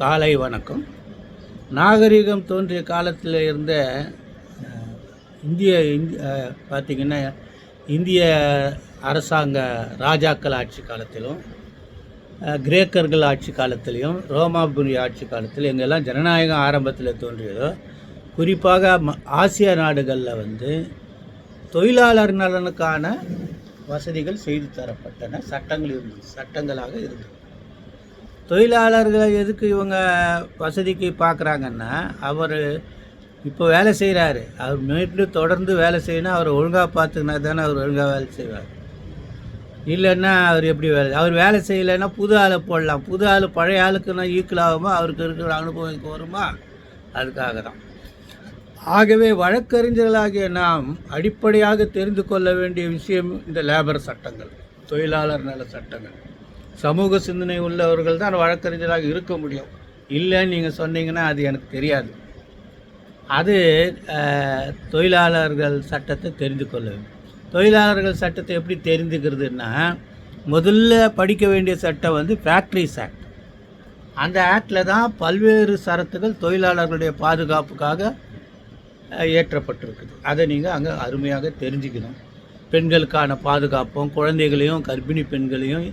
காலை வணக்கம். நாகரிகம் தோன்றிய காலத்தில் இருந்த இந்திய இந்திய பார்த்திங்கன்னா இந்திய அரசாங்க ராஜாக்கள் ஆட்சி காலத்திலும் கிரேக்கர்கள் ஆட்சி காலத்திலையும் ரோமாபுரி ஆட்சி காலத்தில் எங்கெல்லாம் ஜனநாயகம் ஆரம்பத்தில் தோன்றியதோ குறிப்பாக ம- ஆசிய நாடுகளில் வந்து தொழிலாளர் நலனுக்கான வசதிகள் செய்து தரப்பட்டன சட்டங்கள் இருந்தது சட்டங்களாக இருந்தது. தொழிலாளர்களை எதுக்கு இவங்க வசதிக்கு பார்க்குறாங்கன்னா அவர் இப்போ வேலை செய்கிறாரு அவர் மீண்டும் தொடர்ந்து வேலை செய்யணும் அவர் ஒழுங்காக பார்த்துக்கினா தானே அவர் ஒழுங்காக வேலை செய்வார். இல்லைன்னா அவர் எப்படி வேலை அவர் வேலை செய்யலைன்னா புது ஆளை போடலாம். புது ஆள் பழைய ஆளுக்குன்னா ஈக்குவல் ஆகுமா? அவருக்கு இருக்கிற அனுபவம் வருமா அதுக்காக தான். ஆகவே வழக்கறிஞர்களாகிய நாம் அடிப்படையாக தெரிந்து கொள்ள வேண்டிய விஷயம் இந்த லேபர் சட்டங்கள் தொழிலாளர் நல சட்டங்கள். சமூக சிந்தனை உள்ளவர்கள் தான் வழக்கறிஞராக இருக்க முடியும். இல்லைன்னு நீங்கள் சொன்னீங்கன்னா அது எனக்கு தெரியாது. அது தொழிலாளர்கள் சட்டத்தை தெரிந்து கொள்ள வேண்டும். தொழிலாளர்கள் சட்டத்தை எப்படி தெரிந்துக்கிறதுன்னா முதல்ல படிக்க வேண்டிய சட்டம் வந்து ஃபேக்ட்ரிஸ் ஆக்ட் அந்த ஆக்டில் தான் பல்வேறு சரத்துகள் தொழிலாளர்களுடைய பாதுகாப்புக்காக ஏற்றப்பட்டிருக்குது அதை நீங்கள் அங்கே அருமையாக தெரிஞ்சுக்கணும். பெண்களுக்கான பாதுகாப்பும் குழந்தைகளையும் கர்ப்பிணி பெண்களையும்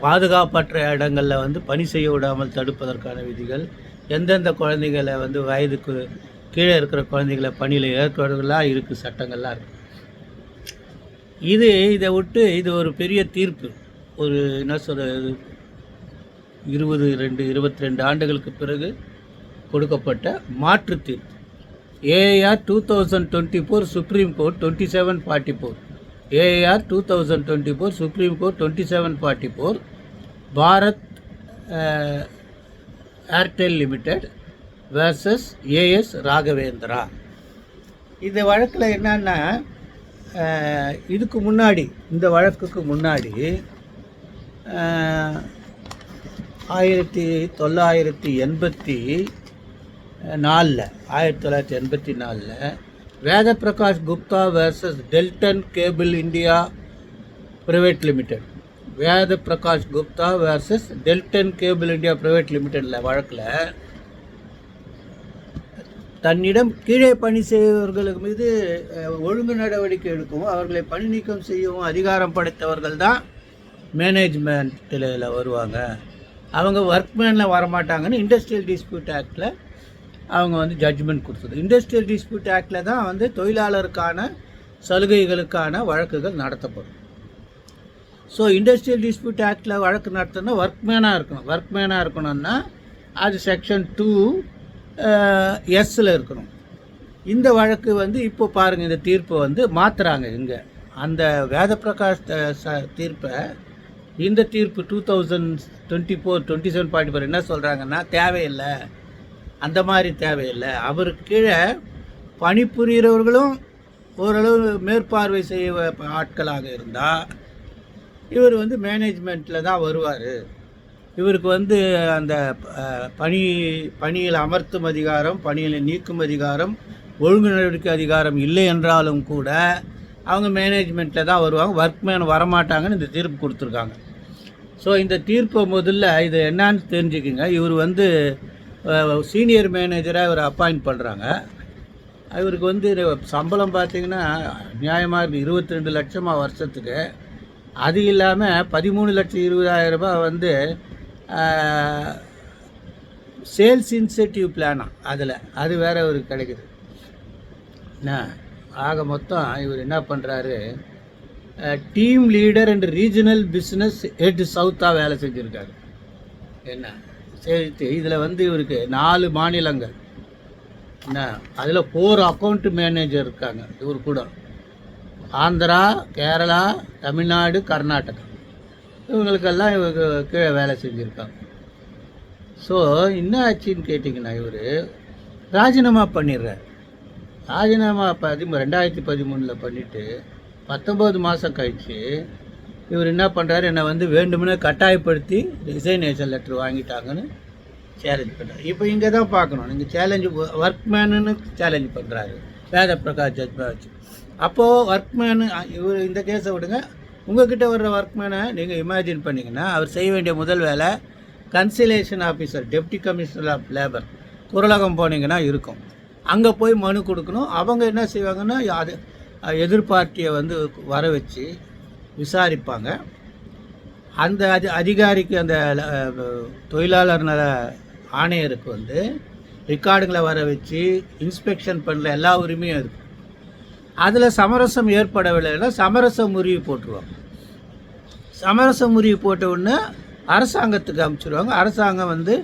பாதுகாப்பற்ற இடங்களில் வந்து பணி செய்ய விடாமல் தடுப்பதற்கான விதிகள் எந்தெந்த குழந்தைகளை வந்து வயதுக்கு கீழே இருக்கிற குழந்தைகளை பணியில் ஏற்கிறதுலாம் இருக்குது சட்டங்கள்லாம் இருக்குது இது இதை விட்டு இது ஒரு பெரிய தீர்ப்பு. ஒரு என்ன சொல்கிறது இருபது ரெண்டு இருபத்தி ரெண்டு ஆண்டுகளுக்கு பிறகு கொடுக்கப்பட்ட மாற்று தீர்ப்பு. AR two thousand twenty four supreme court twenty seven forty four AR two thousand twenty four supreme court twenty seven forty four Bharat Airtel limited versus AS Raghavendra இந்த வழக்கில் என்னன்னா இதுக்கு முன்னாடி இந்த வழக்குக்கு முன்னாடி ஆயிரத்தி தொள்ளாயிரத்தி எண்பத்தி நாலில் ஆயிரத்தி தொள்ளாயிரத்தி எண்பத்தி நாலில் Ved Prakash Gupta versus Delton cable India private limited Ved Prakash Gupta versus Delton cable India private லிமிடெடில் வழக்கில் தன்னிடம் கீழே பணி செய்பவர்களுக்கு மீது ஒழுங்கு நடவடிக்கை எடுக்கவும் அவர்களை பணி நீக்கம் செய்யவும் அதிகாரம் படைத்தவர்கள் தான் மேனேஜ்மெண்ட்டில் வருவாங்க. அவங்க ஒர்க்மேனில் வரமாட்டாங்கன்னு இண்டஸ்ட்ரியல் டிஸ்பியூட் ஆக்டில் அவங்க வந்து ஜட்ஜ்மெண்ட் கொடுத்தது. இண்டஸ்ட்ரியல் டிஸ்பியூட் ஆக்டில் தான் வந்து தொழிலாளருக்கான சலுகைகளுக்கான வழக்குகள் நடத்தப்படும். ஸோ இண்டஸ்ட்ரியல் டிஸ்பியூட் ஆக்டில் வழக்கு நடத்தினா ஒர்க்மேனாக இருக்கணும். ஒர்க்மேனாக இருக்கணும்னா அது செக்ஷன் டூ எஸ்ஸில் இருக்கணும். இந்த வழக்கு வந்து இப்போ பாருங்கள் இந்த தீர்ப்பை வந்து மாற்றுறாங்க இங்கே. அந்த வேத பிரகாஷ் ச- தீர்ப்பை இந்த தீர்ப்பு two thousand twenty four twenty seven forty four என்ன சொல்கிறாங்கன்னா தேவையில்லை. அந்த மாதிரி தேவையில்லை. அவருக்கு கீழே பணிபுரிகிறவர்களும் ஓரளவு மேற்பார்வை செய்ய ஆட்களாக இருந்தால் இவர் வந்து மேனேஜ்மெண்ட்டில் தான் வருவார். இவருக்கு வந்து அந்த பணி பணியில் அமர்த்தும் அதிகாரம் பணியில் நீக்கும் அதிகாரம் ஒழுங்கு நடவடிக்கை அதிகாரம் இல்லை என்றாலும் கூட அவங்க மேனேஜ்மெண்ட்டில் தான் வருவாங்க. ஒர்க்மேன் வரமாட்டாங்கன்னு இந்த தீர்ப்பு கொடுத்துருக்காங்க. ஸோ இந்த தீர்ப்பை முதல்ல இது என்னன்னு தெரிஞ்சுக்குங்க. இவர் வந்து சீனியர் மேனேஜராக இவர் அப்பாயிண்ட் பண்ணுறாங்க இவருக்கு வந்து சம்பளம் பார்த்தீங்கன்னா நியாயமாக இருக்குது இருபத்தி ரெண்டு லட்சமாக வருஷத்துக்கு. அது இல்லாமல் பதிமூணு லட்சம் இருபதாயிரம் ரூபாய் வந்து சேல்ஸ் இன்சென்டிவ் பிளானா அதில். அது வேற இவருக்கு கிடைக்குது. என்ன? ஆக மொத்தம் இவர் என்ன பண்ணுறாரு team leader and regional business head சவுத்தாக வேலை செஞ்சுருக்காரு. என்ன? சரி இதில் வந்து இவருக்கு நாலு மாநிலங்கள். என்ன? அதில் ஃபோர் அக்கௌண்ட் மேனேஜர் இருக்காங்க இவர் கூட. ஆந்திரா கேரளா தமிழ்நாடு கர்நாடகா. இவங்களுக்கெல்லாம் இவங்க கீழே வேலை செஞ்சுருக்காங்க. ஸோ என்ன ஆச்சுன்னு கேட்டிங்கன்னா இவர் ராஜினாமா பண்ணிடுறார். ராஜினாமா பதிமூ ரெண்டாயிரத்தி பதிமூணில் பண்ணிவிட்டு பத்தொம்போது மாதம் கழித்து இவர் என்ன பண்ணுறாரு என்னை வந்து வேண்டுமெனே கட்டாயப்படுத்தி ரிசைனேஷன் லெட்டர் வாங்கிட்டாங்கன்னு சேலஞ்ச் பண்ணுறாரு இப்போ இங்கே தான் பார்க்கணும். நீங்கள் சேலஞ்சு ஒர்க்மேனுன்னு சேலஞ்ச் பண்ணுறாரு வேத பிரகாஷ் ஜட்ஜ்மெண்ட் வச்சு அப்போது ஒர்க்மேனு இவர் இந்த கேஸை விடுங்க. உங்ககிட்ட வர்ற ஒர்க்மேனை நீங்கள் இமேஜின் பண்ணிங்கன்னா அவர் செய்ய வேண்டிய முதல் வேலை conciliation officer deputy commissioner of labour குரலகம் போனீங்கன்னா இருக்கும். அங்கே போய் மனு கொடுக்கணும். அவங்க என்ன செய்வாங்கன்னா அது எதிர்பார்ட்டியை வந்து வர வச்சு விசாரிப்பாங்க. அந்த அதி அதிகாரிக்கு அந்த தொழிலாளர் நல ஆணையருக்கு வந்து ரெக்கார்டுங்களை வர வச்சு இன்ஸ்பெக்ஷன் பண்ணுற எல்லா உரிமையும் இருக்கும் அதில் சமரசம் ஏற்படவில்லைன்னா சமரச முறிவு போட்டுருவாங்க. சமரச முறிவு போட்ட உடனே அரசாங்கத்துக்கு அனுப்பிச்சிடுவாங்க அரசாங்கம் வந்து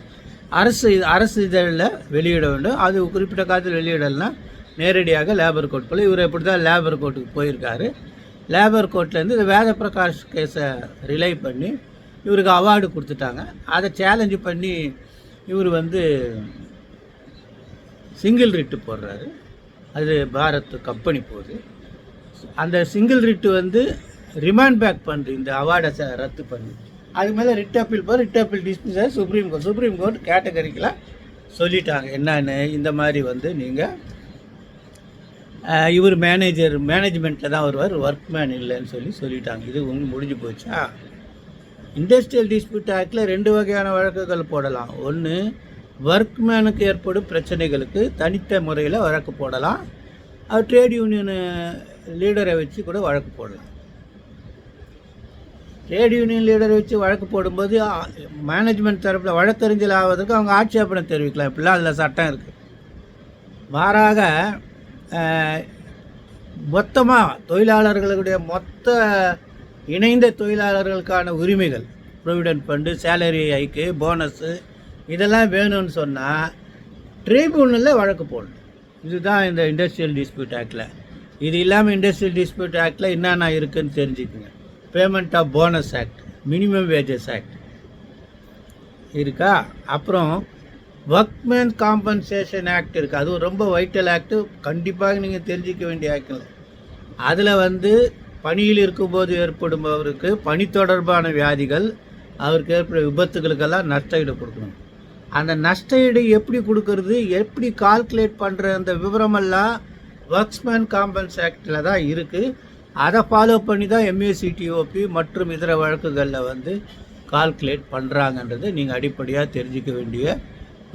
அரசு அரசு இதழில் வெளியிட வேண்டும். அது குறிப்பிட்ட காலத்தில் வெளியிடலைன்னா நேரடியாக லேபர் கோர்ட் போல் இவர் எப்படி தான் லேபர் கோர்ட்டுக்கு போயிருக்காரு. லேபர் கோர்ட்லேருந்து இந்த வேத பிரகாஷ் கேஸை ரிலை பண்ணி இவருக்கு அவார்டு கொடுத்துட்டாங்க. அதை சேலஞ்சு பண்ணி இவர் வந்து சிங்கிள் ரிட்டு போடுறாரு. அது பாரத் கம்பெனி போகுது. அந்த சிங்கிள் ரிட்டு வந்து ரிமாண்ட் பேக் பண்ணுறது இந்த அவார்டை ச- ரத்து பண்ணி. அதுக்கு மேலே ரிட் அப்பீல் போகிற ரிட் அப்பீல் டிஸ்மிஸ் ஆகி சுப்ரீம் கோர்ட் சுப்ரீம் கோர்ட் கேட்டகரிக்கெலாம் சொல்லிட்டாங்க என்னென்னு இந்த மாதிரி வந்து நீங்கள் இவர் மேனேஜர் மேனேஜ்மெண்ட்டில் தான் வருவார். ஒர்க்மேன் இல்லைன்னு சொல்லி சொல்லிட்டாங்க. இது உங்களுக்கு முடிஞ்சு போச்சா? இண்டஸ்ட்ரியல் டிஸ்பியூட் ஆக்டில் ரெண்டு வகையான வழக்குகள் போடலாம். ஒன்று ஒர்க்மேனுக்கு ஏற்படும் பிரச்சனைகளுக்கு தனித்த முறையில் வழக்கு போடலாம். அது ட்ரேட் யூனியனு லீடரை வச்சு கூட வழக்கு போடலாம். ட்ரேட் யூனியன் லீடரை வச்சு வழக்கு போடும்போது மேனேஜ்மெண்ட் தரப்பில் வழக்கறிஞர் ஆவதற்கு அவங்க ஆட்சேபனை தெரிவிக்கலாம். இப்படிலாம் அதில் சட்டம் இருக்குது மாறாக மொத்தமாக தொழிலாளர்களுடைய மொத்த இணைந்த தொழிலாளர்களுக்கான உரிமைகள் provident fund salary hike bonus இதெல்லாம் வேணும்னு சொன்னால் ட்ரிபியூனலில் வழக்கு போடணும். இதுதான் இந்த இண்டஸ்ட்ரியல் டிஸ்பியூட் ஆக்டில் இது இல்லாமல் இண்டஸ்ட்ரியல் டிஸ்பியூட் ஆக்டில் என்னென்ன இருக்குதுன்னு தெரிஞ்சுக்குங்க. Payment of bonus act minimum wages act இருக்கா? அப்புறம் ஒர்க்மேன் காம்பன்சேஷன் ஆக்ட் இருக்குது அதுவும் ரொம்ப வைட்டல் ஆக்டு கண்டிப்பாக நீங்கள் தெரிஞ்சிக்க வேண்டிய ஆக்ட் அதில் வந்து பணியில் இருக்கும்போது ஏற்படுபவருக்கு பணி தொடர்பான வியாதிகள் அவருக்கு ஏற்படும் விபத்துகளுக்கெல்லாம் நஷ்ட ஈடு கொடுக்கணும். அந்த நஷ்ட ஈடு எப்படி கொடுக்கறது எப்படி கால்குலேட் பண்ணுற அந்த விவரமெல்லாம் ஒர்க்ஸ்மேன் காம்பன்ஸ் ஆக்டில் தான் இருக்குது அதை ஃபாலோ பண்ணி தான் எம்ஏசிடிஓபி மற்றும் இதர வழக்குகளில் வந்து கால்குலேட் பண்ணுறாங்கன்றது நீங்கள் அடிப்படையாக தெரிஞ்சிக்க வேண்டிய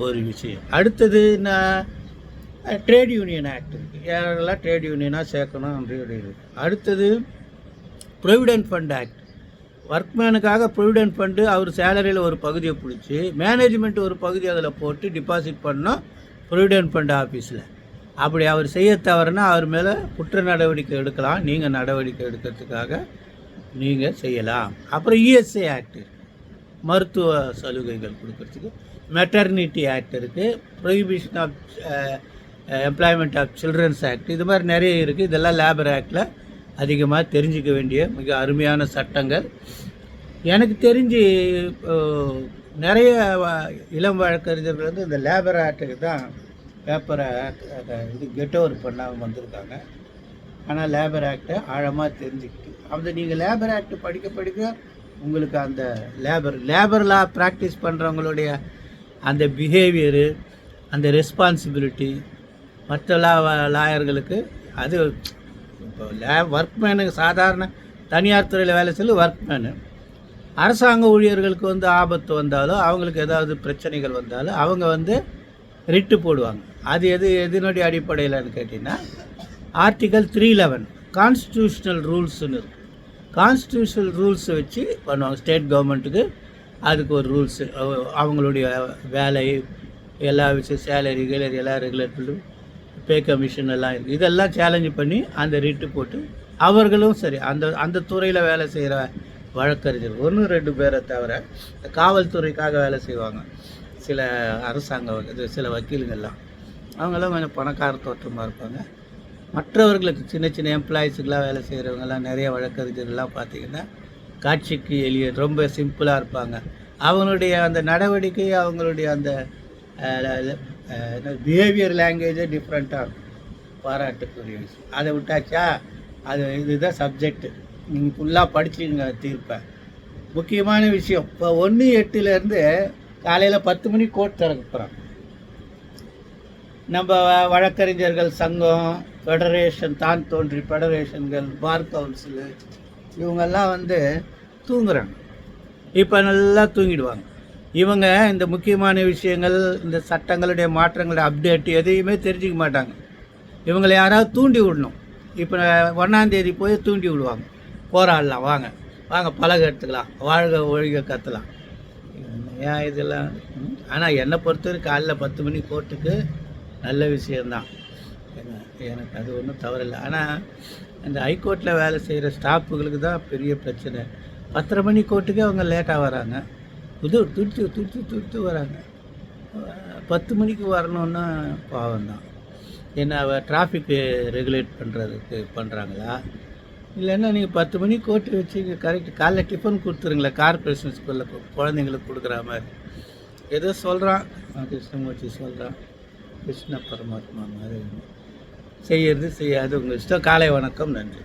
ஒரு விஷயம். அடுத்தது நான் ட்ரேட் யூனியன் ஆக்ட் இருக்குது யாரெல்லாம் ட்ரேட் யூனியனாக சேர்க்கணும் அப்படின்னு இருக்கு. அடுத்தது ப்ரொவிடென்ட் ஃபண்ட் ஆக்ட் ஒர்க்மேனுக்காக ப்ரொவிடென்ட் ஃபண்டு அவர் சேலரியில் ஒரு பகுதியை பிடிச்சி மேனேஜ்மெண்ட் ஒரு பகுதி அதில் போட்டு டிபாசிட் பண்ணோம் ப்ரொவிடென்ட் ஃபண்ட் ஆஃபீஸில் அப்படி அவர் செய்ய தவறுனா அவர் மேலே குற்ற நடவடிக்கை எடுக்கலாம். நீங்கள் நடவடிக்கை எடுக்கிறதுக்காக நீங்கள் செய்யலாம். அப்புறம் இஎஸ்ஐ ஆக்ட் மருத்துவ சலுகைகள் கொடுக்கறதுக்கு மெட்டர்னிட்டி ஆக்ட் இருக்குது prohibition of employment of children's act இது மாதிரி நிறைய இருக்குது இதெல்லாம் லேபர் ஆக்டில் அதிகமாக தெரிஞ்சிக்க வேண்டிய மிக அருமையான சட்டங்கள். எனக்கு தெரிஞ்சு நிறைய இளம் வழக்கறிஞர்கள் வந்து இந்த லேபர் ஆக்டுக்கு தான் பேப்பரை இது கெட் ஓவர் பண்ணாமல் வந்திருக்காங்க. ஆனால் லேபர் ஆக்டை ஆழமாக தெரிஞ்சுக்கிட்டு அந்த நீங்கள் லேபர் ஆக்ட் படிக்க படிக்க உங்களுக்கு அந்த லேபர் லேபர் லா ப்ராக்டிஸ் பண்ணுறவங்களுடைய அந்த பிஹேவியரு அந்த ரெஸ்பான்சிபிலிட்டி மற்ற லா லாயர்களுக்கு அது இப்போ லே ஒர்க்மேனுக்கு சாதாரண தனியார் துறையில் வேலை செய்ய ஒர்க்மேனு அரசாங்க ஊழியர்களுக்கு வந்து ஆபத்து வந்தாலும் அவங்களுக்கு ஏதாவது பிரச்சனைகள் வந்தாலும் அவங்க வந்து ரிட்டு போடுவாங்க. அது எது எதனுடைய அடிப்படையில்னு கேட்டிங்கன்னா ஆர்டிகல் த்ரீ லெவன் கான்ஸ்டியூஷனல் ரூல்ஸ்னு இருக்கு. கான்ஸ்டியூஷனல் ரூல்ஸை வச்சு பண்ணுவாங்க. ஸ்டேட் கவர்மெண்ட்டுக்கு அதுக்கு ஒரு ரூல்ஸு அவங்களுடைய வேலை எல்லா விஷயம் சேலரி கீலரி எல்லாம் ரெகுலேட் பண்ணி பே கமிஷன் எல்லாம் இருக்குது இதெல்லாம் சேலஞ்சு பண்ணி அந்த ரிட்டு போட்டு அவர்களும் சரி அந்த அந்த துறையில் வேலை செய்கிற வழக்கறிஞர் ஒன்று ரெண்டு பேரை தவிர காவல்துறைக்காக வேலை செய்வாங்க. சில அரசாங்க இது சில வக்கீலுங்கள்லாம் அவங்கெல்லாம் கொஞ்சம் பணக்கார தோற்றமாக இருப்பாங்க. மற்றவர்களுக்கு சின்ன சின்ன எம்ப்ளாயிஸுக்கெலாம் வேலை செய்கிறவங்கெல்லாம் நிறைய வழக்கறிஞர்லாம் பார்த்திங்கன்னா காட்சிக்கு எளிய ரொம்ப சிம்பிளாக இருப்பாங்க. அவங்களுடைய அந்த நடவடிக்கை அவங்களுடைய அந்த பிஹேவியர் லாங்குவேஜே டிஃப்ரெண்ட்டாக இருக்கும். பாராட்டுக்குரிய விஷயம். அதை விட்டாச்சா அது இதுதான் சப்ஜெக்டு நீங்கள் ஃபுல்லாக படிச்சுங்க தீர்ப்பை. முக்கியமான விஷயம் இப்போ ஒன்று எட்டுலேருந்து காலையில் பத்து மணிக்கு கோர்ட் திறக்க போகிறோம் நம்ம வழக்கறிஞர்கள் சங்கம் ஃபெடரேஷன் தான் தோன்றி ஃபெடரேஷன்கள் பார் கவுன்சிலு இவங்கெல்லாம் வந்து தூங்குறாங்க. இப்போ நல்லா தூங்கிடுவாங்க. இவங்க இந்த முக்கியமான விஷயங்கள் இந்த சட்டங்களுடைய மாற்றங்களுடைய அப்டேட் எதையுமே தெரிஞ்சிக்க மாட்டாங்க. இவங்களை யாராவது தூண்டி விடணும். இப்போ ஒன்றாந்தேதி போய் தூண்டி விடுவாங்க. போராடலாம் வாங்க. வாங்க பழக எடுத்துக்கலாம். வாழ்க ஒழிக கற்றுலாம் ஏன் இதெல்லாம்? ஆனால் என்னை பொறுத்தவரைக்கும் காலைல பத்து மணி கோர்ட்டுக்கு நல்ல விஷயந்தான் எனக்கு அது ஒன்றும் தவறில்லை. ஆனால் இந்த ஹைகோர்ட்டில் வேலை செய்கிற ஸ்டாஃபுகளுக்கு தான் பெரிய பிரச்சனை. பத்தரை மணி கோர்ட்டுக்கே அவங்க லேட்டாக வராங்க. புது துடிச்சு துடிச்சு துடிச்சு வராங்க. பத்து மணிக்கு வரணுன்னா பாவம் தான் என்ன டிராஃபிக்கு ரெகுலேட் பண்ணுறதுக்கு பண்ணுறாங்களா இல்லைன்னா நீங்கள் பத்து மணிக்கு கோர்ட்டு வச்சு கரெக்ட் காலைல டிஃபன் கொடுத்துருங்களேன். கார்பரேஷன் ஸ்கூலில் குழந்தைங்களுக்கு கொடுக்குற மாதிரி. ஏதோ சொல்கிறான் கிருஷ்ணமூர்த்தி சொல்கிறான் கிருஷ்ண பரமாத்மா மாதிரி. செய்யறது செய்யாது. உங்கள் இஷ்டம். காலை வணக்கம். நன்றி.